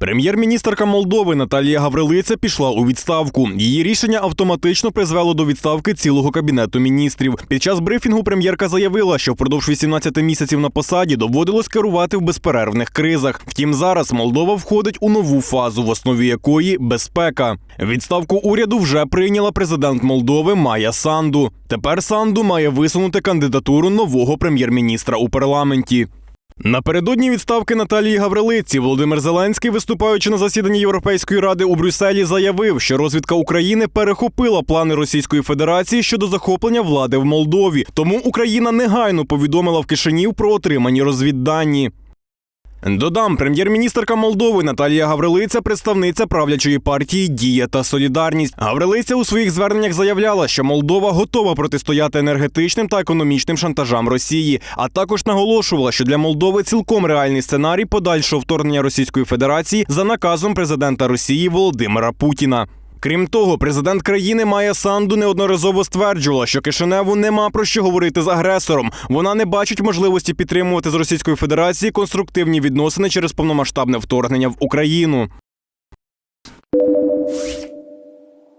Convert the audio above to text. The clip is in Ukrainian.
Прем'єр-міністерка Молдови Наталія Гаврилиця пішла у відставку. Її рішення автоматично призвело до відставки цілого кабінету міністрів. Під час брифінгу прем'єрка заявила, що впродовж 18 місяців на посаді доводилось керувати в безперервних кризах. Втім, зараз Молдова входить у нову фазу, в основі якої безпека. Відставку уряду вже прийняла президент Молдови Майя Санду. Тепер Санду має висунути кандидатуру нового прем'єр-міністра у парламенті. Напередодні відставки Наталії Гаврилиці Володимир Зеленський, виступаючи на засіданні Європейської ради у Брюсселі, заявив, що розвідка України перехопила плани Російської Федерації щодо захоплення влади в Молдові. Тому Україна негайно повідомила в Кишинів про отримані розвіддані. Додам, прем'єр-міністерка Молдови Наталія Гаврилиця, представниця правлячої партії Дія та Солідарність. Гаврилиця у своїх зверненнях заявляла, що Молдова готова протистояти енергетичним та економічним шантажам Росії, а також наголошувала, що для Молдови цілком реальний сценарій подальшого вторгнення Російської Федерації за наказом президента Росії Володимира Путіна. Крім того, президент країни Майя Санду неодноразово стверджувала, що Кишиневу нема про що говорити з агресором. Вона не бачить можливості підтримувати з Російською Федерацією конструктивні відносини через повномасштабне вторгнення в Україну.